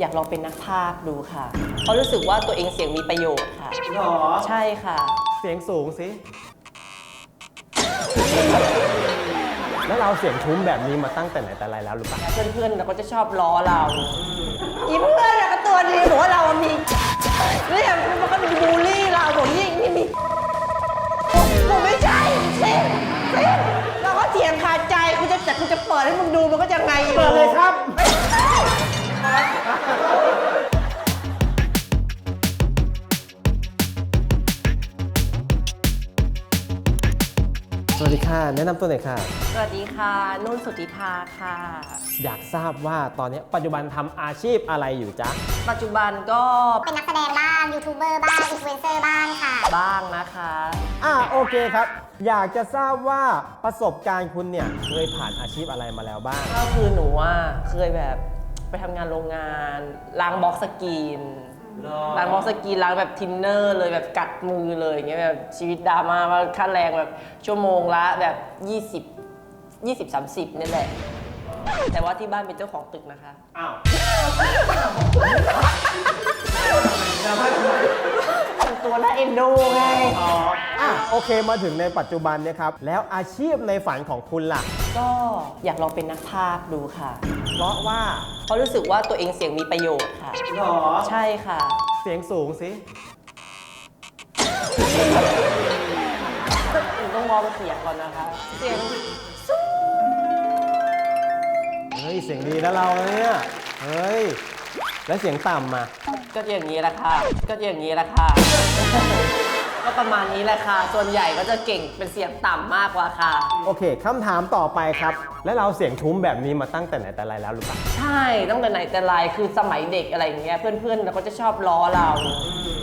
อยากลองเป็นนักพากย์ดูค่ะ เพราะรู้สึกว่าตัวเองเสียงมีประโยชน์ค่ะ หรอ ใช่ค่ะ เสียงสูงสิ แล้วเราเสียงทุ้มแบบนี้มาตั้งแต่ไหนแต่ไรแล้วหรือเปล่าเพื่อนๆเราก็จะชอบล้อเราอีเพื่อนอะก็ตัวดีบอกว่าเราอะมีเนี่ยมันก็บูลลี่เราบอกยิ่งนี่มีผมไม่ใช่สิสิเราก็เถียงคาใจกูจะจัดกูจะเปิดให้มึงดูมันก็จะไงอยู่ เปิดเลยครับไม่ใช่ สวัสดีค่ะ แนะนำตัวหน่อยค่ะ สวัสดีค่ะ นุ่นสุธิภาค่ะ อยากทราบว่าตอนนี้ปัจจุบันทำอาชีพอะไรอยู่จ๊ะ ปัจจุบันก็เป็นนักแสดงบ้าง ยูทูบเบอร์บ้าง อินฟลูเอนเซอร์บ้างค่ะ บ้างนะคะ อ่าโอเคครับ อยากจะทราบว่าประสบการณ์คุณเนี่ยเคยผ่านอาชีพอะไรมาแล้วบ้าง ก็คือหนูอะเคยแบบ ไปทำงานโรงงานล้างบล็อกสกรีน ล้างบล็อกสกรีนล้างแบบทินเนอร์เลยแบบกัดมือเลยอย่างเงี้ยแบบชีวิตดราม่าว่าค่าแรงแบบชั่วโมงละแบบ 20 20 30นี่แหละ แต่ว่าที่บ้านเป็นเจ้าของตึกนะคะ อ้าวตัวน่าเอ็นดูไงอ่ะโอเคมาถึงในปัจจุบันเนี่ยครับ แล้วอาชีพในฝันของคุณล่ะ ก็อยากลองเป็นนักพากย์ดูค่ะ เพราะว่าเพราะรู้สึกว่าตัวเองเสียงมีประโยชน์ค่ะ หรอ ใช่ค่ะ เสียงสูงสิหนูต้องวอร์มเสียงก่อนนะคะ เสียงเฮ้ย เสียงดีนะเราเนี่ย เฮ้ย แล้วเสียงต่ำมา ก็อย่างนี้แหละค่ะ ก็อย่างนี้แหละค่ะ ก็ประมาณนี้แหละค่ะ ส่วนใหญ่ก็จะเก่งเป็นเสียงต่ำมากกว่าค่ะ โอเคคำถามต่อไปครับ แล้วเราเสียงทุ้มแบบนี้มาตั้งแต่ไหนแต่ไรแล้วหรือเปล่า ใช่ตั้งแต่ไหนแต่ไรคือสมัยเด็กอะไรอย่างเงี้ยเพื่อนๆเราก็จะชอบล้อเรา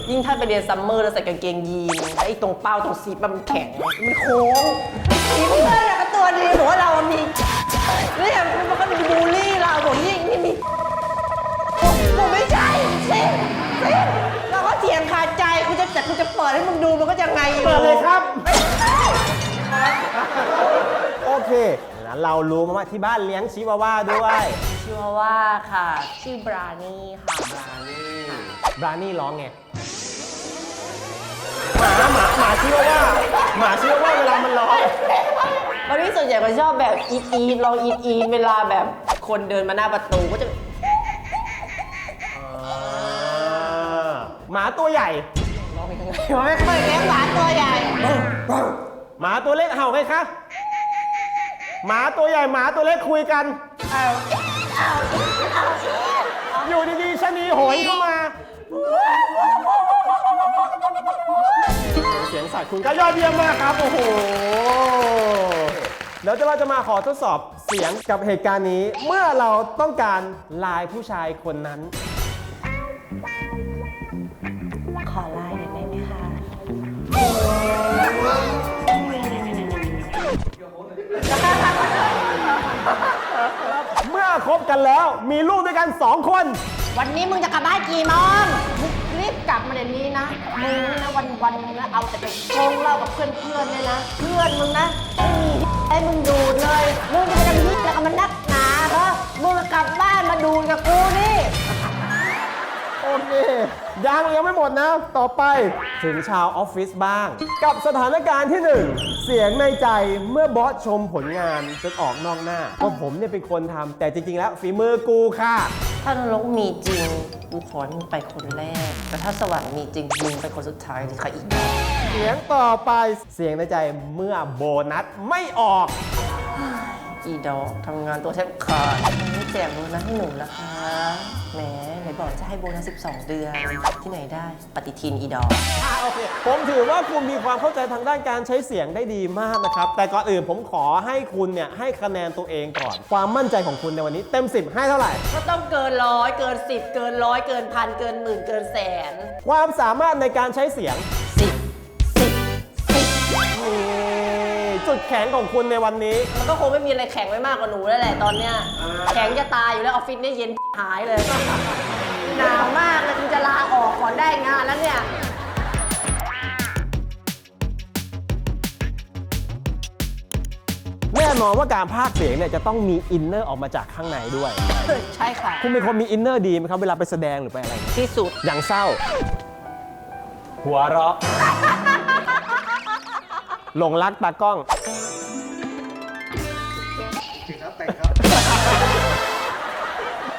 ยิ่งถ้าไปเรียนซัมเมอร์แล้วใส่กางเกงยีนแล้วไอ้ตรงเป้าตรงซีปมันแข็งมันโค้งอีเพื่อนอะก็ตัวดีบอกว่าเรามีเนี่ยมันก็บูลลี่เราบอกยิ่ ใจกูจะจัดกูจะเปิดให้มึงดูมันก็จะไงอยู่เปิดเลยครับไม่ใช่โอเคแล้วเรารู้มาว่าที่บ้านเลี้ยงชิวาว่าด้วย ชื่อว่าค่ะ ชื่อบรานี่ค่ะบรานี่บรานี่ร้องไง หมาหมาหมาชิวาว่าหมาชิวาว่าเวลามันร้อง วันนี้ส่วนใหญ่ก็ชอบแบบอีทอีทลองอีทอีทเวลาแบบคนเดินมาหน้าประตูก็จะหมาตัวใหญ่ ร้องยังไงวะไม่เคยเลี้ยงหมาตัวใหญ่ หมาตัวเล็กเห่าไงคะ หมาตัวใหญ่หมาตัวเล็กคุยกัน อยู่ดีๆชะนีโหยเข้ามา เสียงสัตว์คุณก็ยอดเยี่ยมมากครับ โอ้โห เดี๋ยวเราจะมาขอทดสอบเสียงกับเหตุการณ์นี้ เมื่อเราต้องการลายผู้ชายคนนั้น เมื่อคบกันแล้วมีลูกด้วยกันสองคน วันนี้มึงจะกลับบ้านกี่โมงมึงรีบกลับมาเดี๋ยวนี้นะ มึงนะวันวันๆนะเอาแต่ไปโกงเหล้ากับเพื่อนเพื่อนๆเนี่ยนะ เพื่อนมึงนะไม่มีให้มึงดูดเลย มึงจะไปทำยิ่แล้วก็มันนักหนาเหรอมึงกลับบ้านมาดูดกับกูนี่ อเค ยังยังไม่หมดนะ ต่อไปถึงชาวออฟฟิศบ้าง กับสถานการณ์ที่หนึ่งเสียงในใจเมื่อบอสชมผลงานจนออกนอกหน้าว่าผมเนี่ยเป็นคนทำแต่จริง ๆ แล้วฝีมือกูค่ะ ถ้านรกมีจริงกูขอให้มึงไปคนแรก แต่ถ้าสวรรค์มีจริงมึงไปคนสุดท้ายที่ใครอีกเสียงต่อไปเสียงในใจเมื่อโบนัสไม่ออก อีดอกทำงานตัวแทบขาดไม่แจกโบนัสให้หนูนะคะ แหมไหนบอกจะให้โบนัส12 เดือน ที่ไหนได้ปฏิทินอีดอก อะโอเคผมถือว่าคุณมีความเข้าใจทางด้านการใช้เสียงได้ดีมากนะครับ แต่ก่อนอื่นผมขอให้คุณเนี่ยให้คะแนนตัวเองก่อน ความมั่นใจของคุณในวันนี้เต็ม 10 ให้เท่าไหร่ ก็ต้องเกินร้อยเกินสิบเกินร้อยเกินพันเกินหมื่นเกินแสน ความสามารถในการใช้เสียง จุดแข็งของคุณในวันนี้ มันก็คงไม่มีอะไรแข็งไว้มากกว่าหนูแล้วแหละตอนเนี้ยแข็งจะตายอยู่แล้วออฟฟิศเนี่ยเย็นหายเลยหนาวมากเลยคุณจะลาออกก่อนได้งานแล้วเนี่ยแน่นอนว่าการพากย์เสียงเนี่ยจะต้องมีอินเนอร์ออกมาจากข้างในด้วย ใช่ค่ะ คุณเป็นคนมีอินเนอร์ดีไหมครับเวลาไปแสดงหรือไปอะไรเนี่ยที่สุดอย่างเศร้า หัวเราะ หลงรักตากล้อง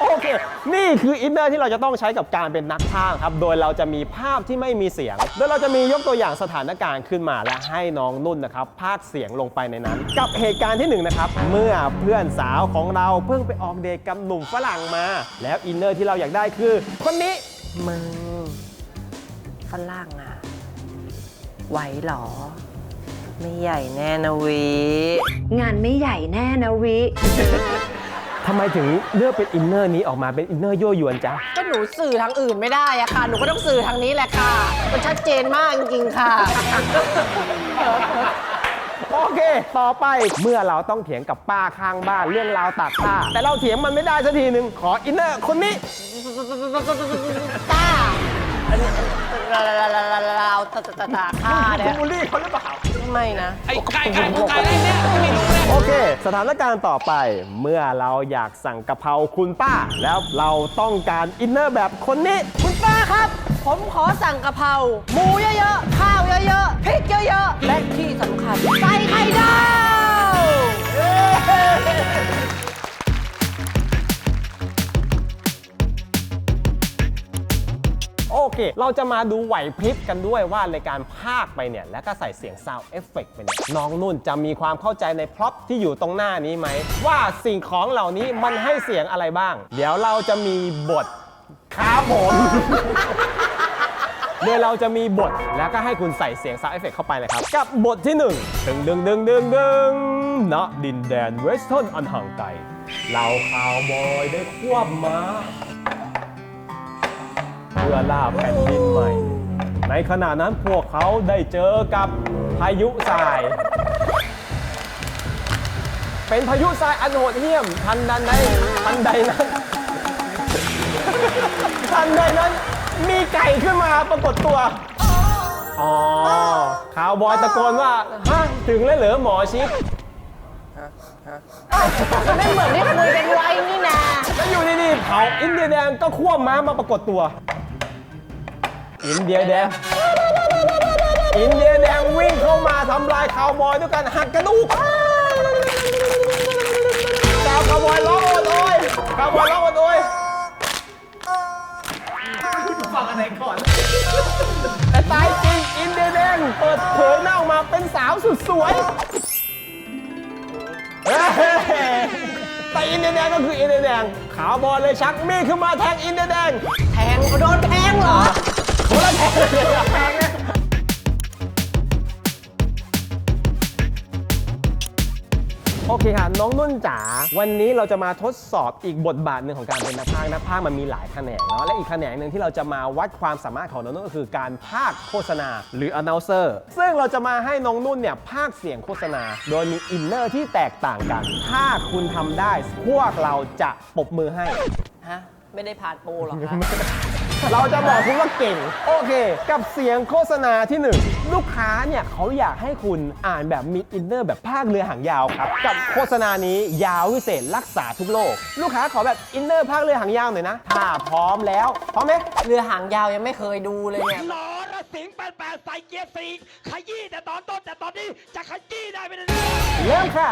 โอเค นี่คืออินเนอร์ที่เราจะต้องใช้กับการเป็นนักพากย์ครับ โดยเราจะมีภาพที่ไม่มีเสียง โดยเราจะมียกตัวอย่างสถานการณ์ขึ้นมาและให้น้องนุ่นนะครับพากย์เสียงลงไปในนั้น กับเหตุการณ์ที่หนึ่งนะครับ เมื่อเพื่อนสาวของเราเพิ่งไปออกเดทกับหนุ่มฝรั่งมา แล้วอินเนอร์ที่เราอยากได้คือ คนนี้ มึงฝรั่งอะไหวเหรอ ไม่ใหญ่แน่นะวีงานไม่ใหญ่แน่นะวิ ทำไมถึงเลือกเป็นอินเนอร์นี้ออกมาเป็นอินเนอร์ยั่วยวนจ๊ะ ก็หนูสื่อทางอื่นไม่ได้อะค่ะ หนูก็ต้องสื่อทางนี้แหละค่ะ มันชัดเจนมากจริงๆค่ะ โอเค ต่อไปเมื่อเราต้องเถียงกับป้าข้างบ้านเรื่องราวตากผ้า แต่เราเถียงมันไม่ได้สักทีหนึ่งขออินเนอร์คนนี้ ต้าเราตาตาตาฆ่าคุเนี่ณยบูลลี่เขาหรือเปล่า ไม่นะ ไอ้ไก่ไก่กูไก่อะไรเนี่ยไม่รู้เลยโอเค สถานการณ์ต่อไป เมื่อเราอยากสั่งกะเพราคุณป้า แล้วเราต้องการอินเนอร์แบบคนนี้ คุณป้าครับ ผมขอสั่งกะเพราหมูเยอะๆ ข้าวเยอะๆ พริกเยอะๆ และที่สำคัญใส่ไข่ดาว เค เราจะมาดูไหวพริบกันด้วยว่าในการพากไปเนี่ย แล้วก็ใส่เสียงซาวเอฟเฟกต์ไปเนี่ยน้องนุ่นจะมีความเข้าใจในพร็อพที่อยู่ตรงหน้านี้ไหม ว่าสิ่งของเหล่านี้มันให้เสียงอะไรบ้าง เดี๋ยวเราจะมีบทครับผม โดยเราจะมีบทแล้วก็ให้คุณใส่เสียงซาวเอฟเฟกเข้าไปเลยครับ กับบทที่หนึ่งดึงดึงดึงดึงดึงณดินแดนเวสเทิร์นอันห่างไกล เราข่าวบอยได้ควบม้า พื่อล่าแผ่นดินใหม่ ในขณะนั้นพวกเขาได้เจอกับพายุทราย เป็นพายุทรายอันโหดเหี้ยม ทันใดนั้นทันใดนั้น ทันใดนั้น มีไก่ขึ้นมาปรากฏตัว อ๋อข่าวบอยตะโกนว่าฮะถึงแล้วเหรอหมอชิดไม่เหมือนที่คุยกันไว้นี่นาแล้วอยู่ดีๆเผาอินเดียแดงก็ควบม้ามาปรากฏตัว อินเดียแดง อินเดียแดงวิ่งเข้ามาทำลายคาวบอยด้วยการหักกระดูกสาวคาวบอยร้องโอดโอยคาวบอยร้องโอดโอยฟังอะไรก่อน แต่ตายจริง อินเดียแดงเปิดเผยหน้าออกมาเป็นสาวสุดสวยเฮ้ยแต่อินเดียแดงก็คืออินเดียแดงขาวบอลเลยชักมีดขึ้นมาแทงอินเดียแดง แทงโดนแทงเหรอ โอเคค่ะน้องนุ่นจ๋าวันนี้เราจะมาทดสอบอีกบทบาทหนึ่งของการเป็นนักพากย์นักพากย์มันมีหลายแขนงเนาะและอีกแขนงหนึ่งที่เราจะมาวัดความสามารถของน้องนุ่นก็คือการพากย์โฆษณา หรือ announcer ซึ่งเราจะมาให้น้องนุ่นเนี่ยพากย์เสียงโฆษณา โดยมีอินเนอร์ที่แตกต่างกัน ถ้าคุณทำได้พวกเราจะปรบมือให้ ฮะ ไม่ได้ผ่านโปรหรอกคะ เราจะบอกคุณว่าเก่ง โอเค กับเสียงโฆษณาที่หนึ่งลูกค้าเนี่ยเขาอยากให้คุณอ่านแบบมีอินเนอร์แบบภาคเรือหางยาวครับ กับโฆษณานี้ยาววิเศษรักษาทุกโรคลูกค้าขอแบบอินเนอร์ภาคเรือหางยาวหน่อยนะถ้าพร้อมแล้วพร้อมไหมเรือหางยาวยังไม่เคยดูเลยเนี่ย หลอระสิงแปดแปดใส่เกียร์สี่ขยี้แต่ตอนต้นแต่ตอนนี้จะขยี้ได้ไหมเนี่ย เริ่มค่ะ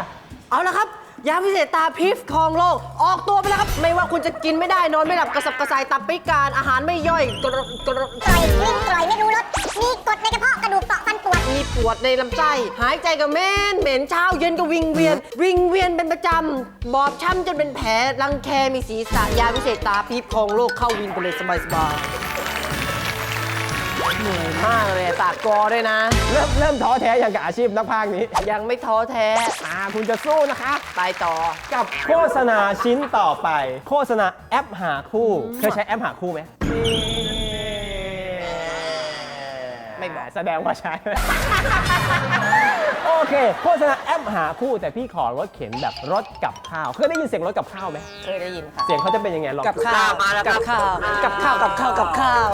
เอาละครับ ยาพิเศษตาพิฟคองโลก ออกตัวไปแล้วครับ ไม่ว่าคุณจะกินไม่ได้นอนไม่หลับกระสับกระส่ายตับพิการอาหารไม่ย่อยกระกระกร่อยกลิ้งกร่อยไม่รู้รสมีกรดในกระเพาะกระดูกเปราะฟันปวด มีปวดในลำไส้ หายใจก็เหม็นเหม็นเช้าเย็นก็วิงเวียน วิงเวียนเป็นประจำบอบช้ำจนเป็นแผลรังแคมีศีรษะยาพิเศษตาพิฟคองโลกเข้าวินไปเลยสบายสบายๆเหนื่อย มากเลยอะตากกอด้วยนะ เริ่มเริ่มท้อแท้อย่างกับอาชีพนักพากย์นี้ยังไม่ท้อแท้อ่าคุณจะสู้นะคะ ไปต่อ กับโฆษณาชิ้นต่อไป โฆษณาแอปหาคู่เคยใช้แอปหาคู่ไหมไม่บอกแสดงว่าใช้ โอเค โฆษณาแอปหาคู่แต่พี่ขอรถเข็นแบบรถกับข้าว เคยได้ยินเสียงรถกับข้าวไหม เคยได้ยินค่ะ เสียงเขาจะเป็นยังไงลองกับข้าว กับข้าว กับข้าว กับข้าว กับข้าว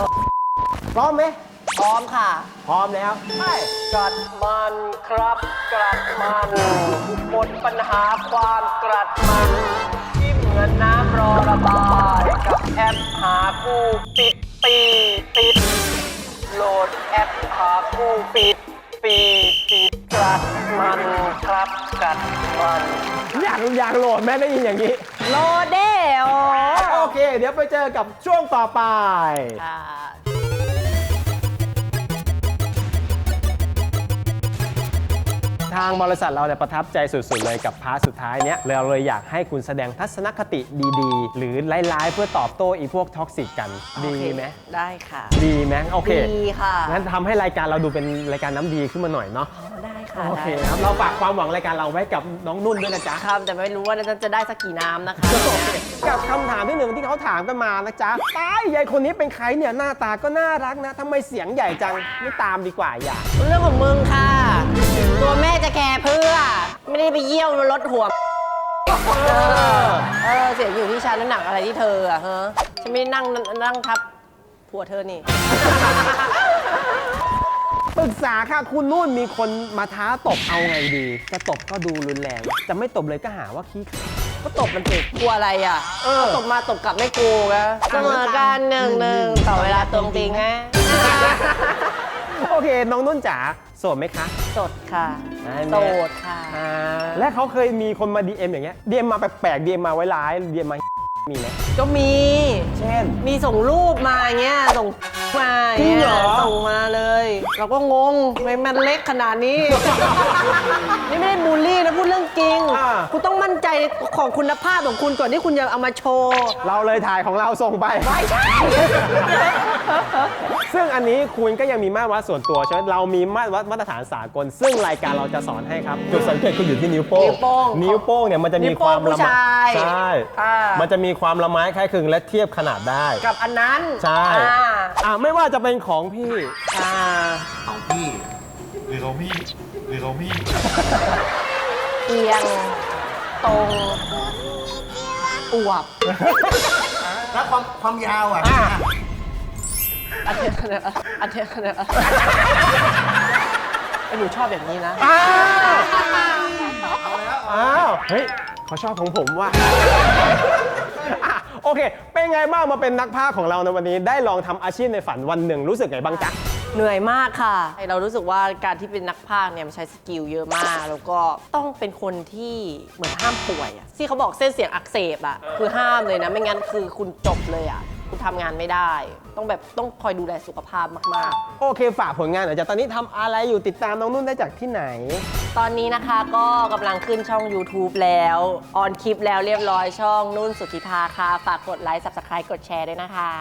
พร้อมไหม พร้อมค่ะ พร้อมแล้วไปกัดมันครับกัดมันหมดปัญหาความกัดมันที่เหมือนน้ำรอระบายกับแอปหาคู่ปิดปีปิด โหลดแอปหาคู่ปิด ปีปิดกัดมันครับกัดมันอยากอยากโหลดแม่ได้ยินอย่างนี้โหลดเด้โอโอเค เดี๋ยวไปเจอกับช่วงต่อไป ค่ะ ทางบริษัทเราเนี่ยประทับใจสุด ๆ เลยกับพาร์ทสุดท้ายเนี้ยเราเลยอยากให้คุณแสดงทัศนคติดีๆ หรือร้ายๆเพื่อตอบโต้อีพวกท็อกซิกกันดีไหมได้ค่ะ ดีไหมโอเคดีค่ะงั้นทำให้รายการเราดูเป็นรายการน้ำดีขึ้นมาหน่อยเนาะได้ค่ะโอเคได้ครับเราฝากความหวังรายการเราไว้กับน้องนุ่นด้วยนะจ๊ะครับแต่ไม่รู้ว่าจะได้สักกี่น้ำนะคะกับคำถามที่หนึ่งที่เขาถามกันมานะจ๊ะตายยายคนนี้เป็นใครเนี่ยหน้าตาก็น่ารักนะทำไมเสียงใหญ่จังไม่ตามดีกว่าอย่าเรื่องของมึงค่ะ ตัวแม่จะแคร์เพื่อ ไม่ได้ไปเยี่ยวรถหัวเออเออเสียงอยู่ที่ฉันน้ำหนักอะไรที่เธออะฮะฉันไม่ได้นั่งนั่งทับผัวเธอนี่ ปรึกษาค่ะคุณนุ่นมีคนมาท้าตบเอาไงดี จะตบก็ดูรุนแรง จะไม่ตบเลยก็หาว่าขี้ขลาดก็ตบมันเองกลัวอะไรอะเออตบมาตบกลับไม่กลัวนะเสมอกันหนึ่งหนึ่งต่อเวลาตรงจริงฮะ โอเค น้องนุ่นจ๋าโสดไหมคะ สดค่ะอันเนี้ยโสดค่ะอ่าและเขาเคยมีคนมา DM อย่างเงี้ย DM มาแปลกๆ DM มาไว้ร้าย DM มา มีไหมก็มี เช่น มีส่งรูปมาอย่างเงี้ยส่งมาอย่างจริงเงี้เหรยอส่งมาเลย เราก็งงทำไมมันเล็กขนาดนี้ นี่ไม่ได้บูลลี่นะพูดเรื่องจริง อ่า คุณต้องมั่นใจของคุณภาพของคุณก่อนที่คุณจะเอามาโชว์ เราเลยถ่ายของเราส่งไป ไม่ใช่ ซึ่งอันนี้คุณก็ยังมีมาตรวัดส่วนตัวใช่ไหมเรามีมาตรวัดมาตรฐานสากล ซึ่งรายการเราจะสอนให้ครับ จุดสังเกตคืออยู่ที่นิ้วโป้ง นิ้วโป้ง นิ้วโป้งเนี่ยมันจะมีนิ้วคโป้วางมผู้ละไม้ชายใช่ อ่ามั มันจะมีความละไม้คล้ายคลึงและเทียบขนาดได้ กับอันนั้นใช่ อ่าอ่าไม่ว่าจะเป็นของพี่ อ่าของพี่ หรือของพี่ หรือของพี่ เอียง ตรง อวบแล้วความความยาวอะอันเทนเนี่ยอันเทนเนี่ยไอ้หนูชอบแบบนี้นะ อ้าวอ้าวเฮ้ยเขาชอบของผมว่ะอะ โอเค เป็นไงบ้างมาเป็นนักพากย์ของเราในวันนี้ ได้ลองทำอาชีพในฝันวันหนึ่งรู้สึกไงบ้างจ๊ะ เหนื่อยมากค่ะ เรารู้สึกว่าการที่เป็นนักพากย์เนี่ยมันใช้สกิลเยอะมาก แล้วก็ต้องเป็นคนที่เหมือนห้ามป่วยอะที่เขาบอกเส้นเสียงอักเสบอะคือห้ามเลยนะ ไม่งั้นคือคุณจบเลยอะคุณทำงานไม่ได้ ต้องแบบต้องคอยดูแลสุขภาพมากโอเคฝากผลงานหน่อยจ้ะตอนนี้ทำอะไรอยู่ติดตามน้องนุ่นได้จากที่ไหน ๆ ตอนนี้นะคะก็กำลังขึ้นช่อง YouTube แล้วออนคลิปแล้วเรียบร้อยช่องนุ่นสุธิธาค่ะ ฝากกดไลค์ Subscribe กดแชร์ด้วยนะคะ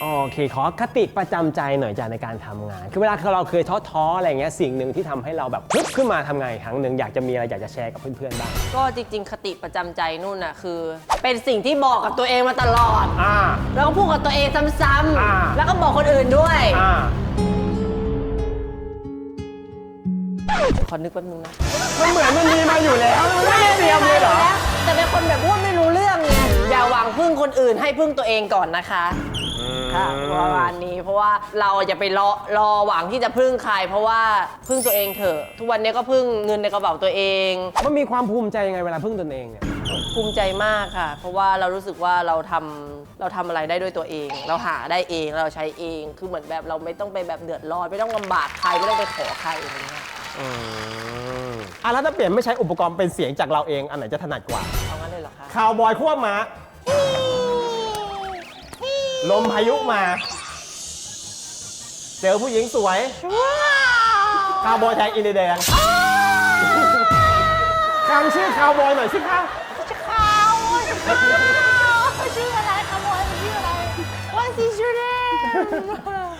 โอเค ขอคติประจำใจหน่อยจ้ะในการทำงาน คือเวลาเราเคยท้อๆอะไรเงี้ยสิ่งหนึ่งที่ทำให้เราแบบพึบขึ้นมาทำงานอีกครั้งหนึ่งอยากจะมีอะไรอยากจะแชร์กับเพื่อนๆบ้างก็จริง ๆ คติประจำใจนุ่นอะคือ เป็นสิ่งที่บอกกับตัวเองมาตลอด อ่า แล้วก็พูดกับตัวเองซ้อ่าำๆแล้วก็บอกคนอื่นด้วย อ่าขอนึกแป๊บนึงนะมันเหมือนมันมีมาอยู่แล้วมันไม่ได้เตรียมเลยเหรอ แต่เป็นคนแบบพูดไม่รู้เรื่องไงอย่าหวังพึ่งคนอื่นให้พึ่งตัวเองก่อนนะคะ ค่ะประมาณนี้เพราะว่าเราจะไปรอรอหวังที่จะพึ่งใคร เพราะว่าพึ่งตัวเองเถอะ ทุกวันนี้ก็พึ่งเงินในกระเป๋าตัวเอง มันมีความภูมิใจยังไงเวลาพึ่งตนเองเนี่ย ภูมิใจมากค่ะ เพราะว่าเรารู้สึกว่าเราทำเราทำอะไรได้ด้วยตัวเอง เราหาได้เองเราใช้เองคือเหมือนแบบเราไม่ต้องไปแบบเดือดร้อนไม่ต้องลำบากใครไม่ต้องไปขอใครอะไรเงี้ยอืมอะแล้วถ้าเปลี่ยนไม่ใช้อุปกรณ์เป็นเสียงจากเราเองอันไหนจะถนัดกว่า เอางั้นเลยเหรอคะ คาวบอยขั้วม้า ลมพายุมา เจอผู้หญิงสวยคาวบอยแทงอินเดียนดำชื่อคาวบอยหน่อยสิคะชื่คาวบอยชื่ออะไรคาวบอยชื่ออะไร What's his name